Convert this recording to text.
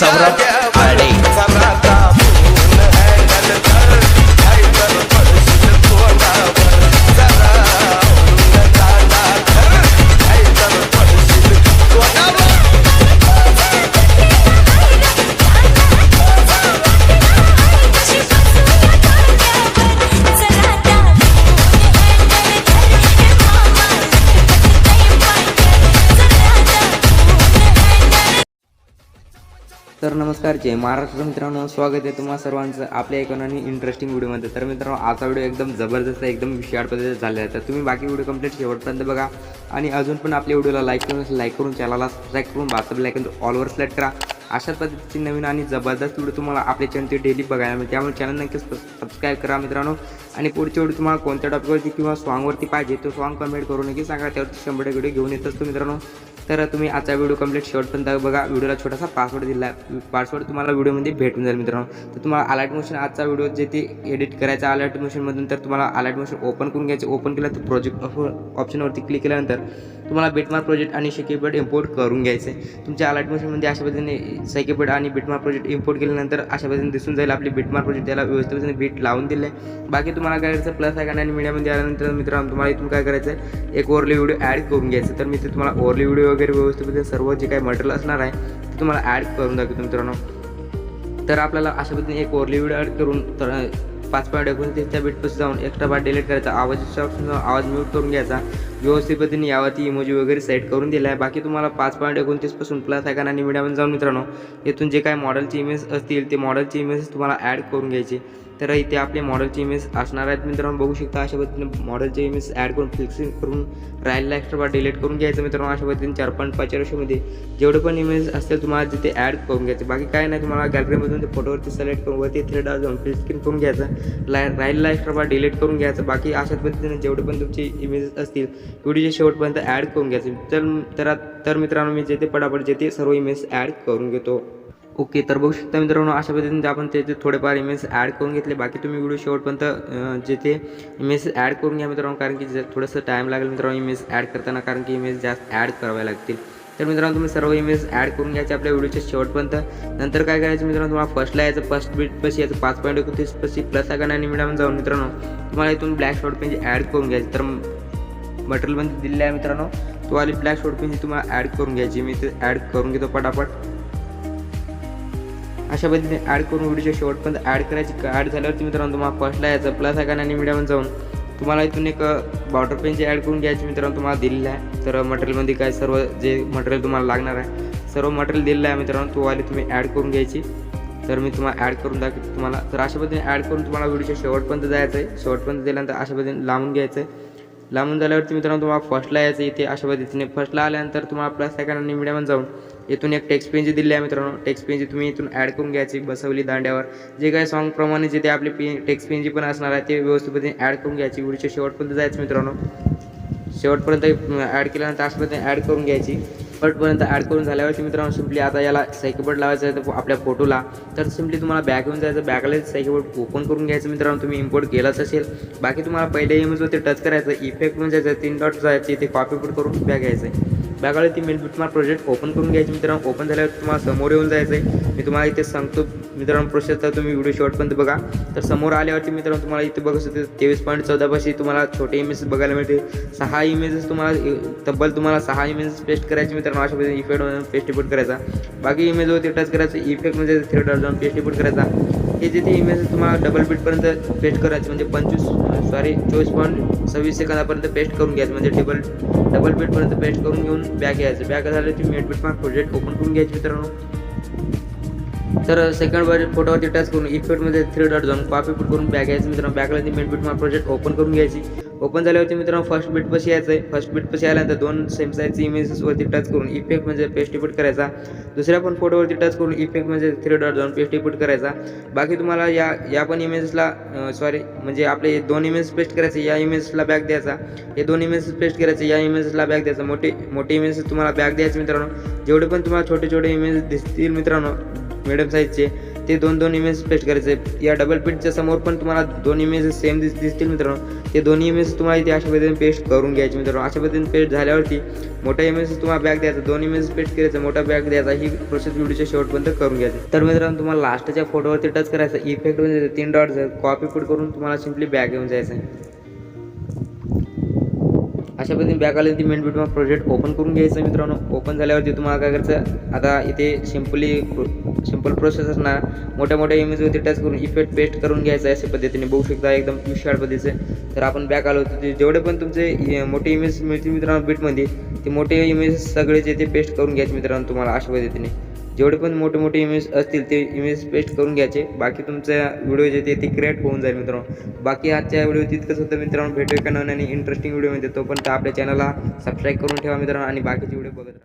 Sabrá तर नमस्कार जय महाराष्ट्र मित्रांनो. स्वागत आहे तुम्हाला सर्वांचं आपल्या एका आणि इंटरेस्टिंग व्हिडिओमध्ये तर मित्रांनो आजचा व्हिडिओ एकदम जबरदस्त एकदम विशाळ पद्धतीचा झालेला आहे. तर तुम्ही बाकी व्हिडिओ कंप्लीट शेवटपर्यंत बघा. आणि अजून पण आपल्या व्हिडिओला लाईक करून लाईक करून चॅनलला सबस्क्राईब करून वाचत लाईक ऑलवर सिलेक्ट करा. अशाच पद्धतीची नवीन आणि जबरदस्त व्हिडिओ तुम्हाला आपल्या चॅनलचे डेली बघायला मिळते त्यामुळे चॅनल नक्कीच सबस्क्राईब करा मित्रांनो. आणि पुढच्या व्हिडिओ तुम्हाला कोणत्या टॉपिकवरती किंवा सॉंगवरती पाहिजे तो सॉंग कमेंट करून नक्की सांगा. त्यावरती शंभर व्हिडिओ घेऊन येत असतो मित्रांनो. तर तुम्ही आजचा व्हिडिओ कंप्लीट शेवटपर्यंत बघा. व्हिडिओला छोटासा पासवर्ड दिला आहे. पासवर्ड तुम्हाला व्हिडिओमध्ये भेटून जाईल मित्रांनो. तर तुम्हाला अलर्ट मोशन आजचा व्हिडिओ जे ते एडिट करायचा अलर्ट मोशनमधून तर तुम्हाला अलर्ट मोशन ओपन करून घ्यायचं. ओपन केलं तर प्रोजेक्ट ऑप्शनवरती क्लिक केल्यानंतर तुम्हाला बिटमार्क प्रोजेक्ट आणि शेकेपेड इम्पोर्ट करून घ्यायचे तुमच्या अलर्ट मोशनमध्ये अशा पद्धतीने सेकेपेड आणि बिटमार्क प्रोजेक्ट इम्पोर्ट केल्यानंतर अशा पद्धतीने दिसून जाईल आपली बिटमार्क प्रोजेक्ट त्याला व्यवस्थित बीट लावून दिले बाकी तुम्हाला काय करायचं प्लस आहे आणि मीडियामध्ये आल्यानंतर मित्रांनो तुम्हाला इथून काय करायचं आहे एक ओरली व्हिडिओ ॲड करून घ्यायचं. तर मी ते तुम्हाला ओरली व्हिडिओ वगैरे व्यवस्थित सर्व जे काही मटेरियल असणार आहे ते तुम्हाला ॲड करून दाखवतो मित्रांनो. तर आपल्याला अशा पद्धतीने एक ओरली व्हिडिओ ॲड करून तर पाच पॉईंट एकोणतीसच्या बीटपासून जाऊन एक्स्ट्रा पार्ट डिलीट करायचा आवाजाच्या ऑप्शन आवाज म्यूट करून घ्यायचा. व्यवस्थित पद्धतीने यावरती इमोजी वगैरे सेट करून दिला आहे. बाकी तुम्हाला पाच पॉईंट एकोणतीसपासून प्लस आहे आणि मीडियामध्ये जाऊन मित्रांनो इथून जे काय मॉडेलचे इमेज असतील ते मॉडेलचे इमेज तुम्हाला ॲड करून घ्यायचे. तर इथे आपले मॉडेलचे इमेज असणार आहेत मित्रांनो बघू शकता अशा पद्धतीने मॉडेलचे इमेज ॲड करून फिक्सिंग करून राहिलेला एक्स्ट्रा बार डिलीट करून घ्यायचं मित्रांनो अशा पद्धतीने चार पॉईंट पाच वर्षामध्ये जेवढे पण इमेज असतील तुम्हाला तिथे ॲड करून घ्यायचे. बाकी काय नाही तुम्हाला गॅलरीमधून ते फोटोवरती सिलेक्ट करून वरती थ्रेड जाऊन फिल करून घ्यायचं. ला राहिलेला एक्स्ट्रा बार डिलीट करून घ्यायचं. बाकी अशा पद्धतीने जेवढे पण तुमचे इमेजेस असतील व्हिडिओच्या शेवटपर्यंत ॲड करून घ्यायचे तर तर तर मित्रांनो मी जेथे पटापट जेथे सर्व इमेज ॲड करून घेतो. ओके तर बघू शकता मित्रांनो अशा पद्धतीने आपण त्याचे थोडेफार इमेज ॲड करून घेतले. बाकी तुम्ही व्हिडिओ शेवटपर्यंत जेथे इमेज ॲड करून घ्या मित्रांनो कारण की जर थोडंसं टाईम लागेल मित्रांनो इमेज ॲड करताना कारण की इमेज जास्त ॲड करावे लागतील. तर मित्रांनो तुम्ही सर्व इमेज ॲड करून घ्यायचे आपल्या व्हिडिओच्या शेवटपर्यंत. नंतर काय करायचं मित्रांनो तुम्हाला फर्स्टला यायचं फर्स्ट बीट पशी यायचं पाच पॉईंट एकोणतीस पशी प्लस आहे आणि मिडियम जाऊन मित्रांनो तुम्हाला इथून ब्लॅक शॉर्ट पेज ॲड करून घ्यायचं. तर मटेरियलमध्ये दिलेलं आहे मित्रांनो. तो आली ब्लॅक शॉर्ट पेज तुम्हाला ॲड करून घ्यायची. मी ते ॲड करून घेतो पटापट. अशा पद्धतीने ॲड करून व्हिडिओच्या शेवटपर्यंत ॲड करायची ॲड झाल्यावरती मित्रांनो तुम्हाला फर्स्टला यायचं. प्लस आहे आणि मीडियामध्ये जाऊन तुम्हाला इथून एक बॉर्डर पेनची ॲड करून घ्यायची मित्रांनो तुम्हाला दिलेलं आहे. तर मटेरियलमध्ये काय सर्व जे मटेरियल तुम्हाला लागणार आहे सर्व मटेरियल दिलेलं आहे मित्रांनो. तो वाली तुम्ही ॲड करून घ्यायची. तर मी तुम्हाला ॲड करून दाखवतो तुम्हाला. तर अशा पद्धतीने ॲड करून तुम्हाला व्हिडिओच्या शेवटपर्यंत जायचं आहे शेवटपर्यंत दिल्यानंतर अशा पद्धतीने लांबून घ्यायचं आहे लांबून झाल्यावरती मित्रांनो तुम्हाला फर्स्टला यायचं इथे अशा पद्धतीने फर्स्टला आल्यानंतर तुम्हाला प्लस सेकंड आणि मिडियम जाऊन इथून एक टेक्स्ट पेनची दिली आहे मित्रांनो. टेक्स्ट पेनची तुम्ही इथून ॲड करून घ्यायची बसवली दांड्यावर. जे काही सॉन्गप्रमाणे जे ते आपली पे टेक्स्ट पेनची पण असणार आहे ते व्यवस्थित पद्धतीने ॲड करून घ्यायची. व्हिडिओच्या शेवटपर्यंत जायचं मित्रांनो. शेवटपर्यंत ॲड केल्यानंतर अशा पद्धतीने ॲड करून घ्यायची. बटपर्यंत ॲड करून झाल्यावरती मित्रांनो सिम्पली आता याला सायकीबोर्ड लावायचं आहे तर आपल्या फोटोला तर सिम्पली तुम्हाला बॅक येऊन जायचं. बॅकला सायकीबोर्ड ओपन करून घ्यायचं मित्रांनो. तुम्ही इम्पोर्ट केलाच असेल. बाकी तुम्हाला पहिल्या इमेजवरती टच करायचं. इफेक्ट म्हणजे जायचं. तीन डॉट जायचे. ते कॉपी करून बॅग घ्यायचं आहे. बॅगावरती ती मेल तुम्हाला प्रोजेक्ट ओपन करून घ्यायची मित्रांनो. ओपन झाल्यावर तुम्हाला समोर येऊन जायचं आहे मी तुम्हाला इथे सांगतो मित्रांनो प्रोसेस तर तुम्ही व्हिडिओ शॉर्टपर्यंत बघा. तर समोर आल्यावरती मित्रांनो तुम्हाला इथे बघू शकते तेवीस पॉईंट चौदापाशी तुम्हाला छोटे इमेजेस बघायला मिळते सहा इमेजेस तुम्हाला तब्बल तुम्हाला सहा इमेजेस पेस्ट करायचे मित्रांनो. अशा पद्धतीने इफेक्ट पेस्ट इपोर्ट करायचा. बाकी इमेजवरती टच करायचं इफेक्ट म्हणजे थिएटर जाऊन पेस्ट इपोर्ट करायचा. हे जिथे इमेज तुम्हाला डबल बीटपर्यंत पेस्ट करायचं म्हणजे पंचवीस सॉरी चोवीस पॉईंट सव्वीस सेकंदापर्यंत पेस्ट करून घ्यायचं म्हणजे डबल डबल बीटपर्यंत पेस्ट करून घेऊन बॅक घ्यायचं. बॅक झालं तुम्ही मेट बीट प्रोजेक्ट ओपन करून घ्यायचे मित्रांनो. तर सेकंड फोटोवरती टच करून इफेक्टमध्ये थ्री डॉट जाऊन कॉपी पुट करून बॅग घ्यायचं मित्रांनो. बॅगला ती मेट बीट प्रोजेक्ट ओपन करून घ्यायची. ओपन झाल्यावरती मित्रांनो फर्स्ट बीट यायचं आहे फर्स्ट बीटपाशी आल्यानंतर दोन सेम साईजचे इमेजेसवरती टच करून इफेक्ट म्हणजे पेस्ट करायचा. दुसऱ्या पण फोटोवरती टच करून इफेक्ट म्हणजे थ्री डॉट जाऊन पेस्ट करायचा. बाकी तुम्हाला या या पण इमेजेसला सॉरी म्हणजे आपले दोन इमेज पेस्ट करायचे या इमेजेसला बॅग द्यायचा. हे दोन इमेजेस पेस्ट करायचे या इमेजला बॅग द्यायचा. मोठे मोठे इमेजेस तुम्हाला बॅग द्यायचे मित्रांनो. जेवढे पण तुम्हाला छोटे छोटे इमेज दिसतील मित्रांनो मिडियम साईजचे ते दोन दोन इमेज पेस्ट करायचे. या डबल पेजच्या समोर पण तुम्हाला दोन इमेज सेम दिस दिसतील मित्रांनो. ते दोन्ही इमेज तुम्हाला इथे अशा पद्धतीने पेस्ट करून घ्यायचे मित्रांनो. अशा पद्धतीने पेस्ट झाल्यावरती मोठा इमेज तुम्हाला बॅग द्यायचा. दोन इमेज पेस्ट करायचा मोठा बॅग द्यायचा. ही प्रोसेस व्हिडिओच्या शेवटपर्यंत करून घ्यायचं. तर मित्रांनो तुम्हाला लास्टच्या फोटोवरती टच करायचं. इफेक्ट म्हणजे तीन डॉट कॉपी पुट करून तुम्हाला सिम्पली बॅग घेऊन जायचं आहे. अशा पद्धतीने बॅक आली ती मेन तुम्हाला प्रोजेक्ट ओपन करून घ्यायचं मित्रांनो. ओपन झाल्यावरती तुम्हाला काय करायचं आता इथे सिम्पली सिंपल प्रोसेस असणार. मोठ्या मोठ्या इमेजवरती टच करून इफेक्ट पेस्ट करून घ्यायचं अशा पद्धतीने. बघू शकता एकदम विशाळ पद्धतीचं. तर आपण बॅक आलो होतो. ते जेवढे पण तुमचे मोठे इमेज मिळतील मित्रांनो बीटमध्ये ते मोठे इमेज सगळे जे ते पेस्ट करून घ्यायचे मित्रांनो तुम्हाला अशा पद्धतीने जेवढे पण मोठे मोठे इमेज असतील ते इमेज पेस्ट करून घ्यायचे. बाकी तुमचा व्हिडिओ जे ते ते क्रिएट होऊन जाईल मित्रांनो. बाकी आजच्या व्हिडिओ तितकंच होतं मित्रांनो. भेटूया का नवीन आणि इंटरेस्टिंग व्हिडिओमध्ये तोपर्यंत आपल्या चॅनलला सबस्क्राईब करून ठेवा मित्रांनो आणि बाकीचे व्हिडिओ बघत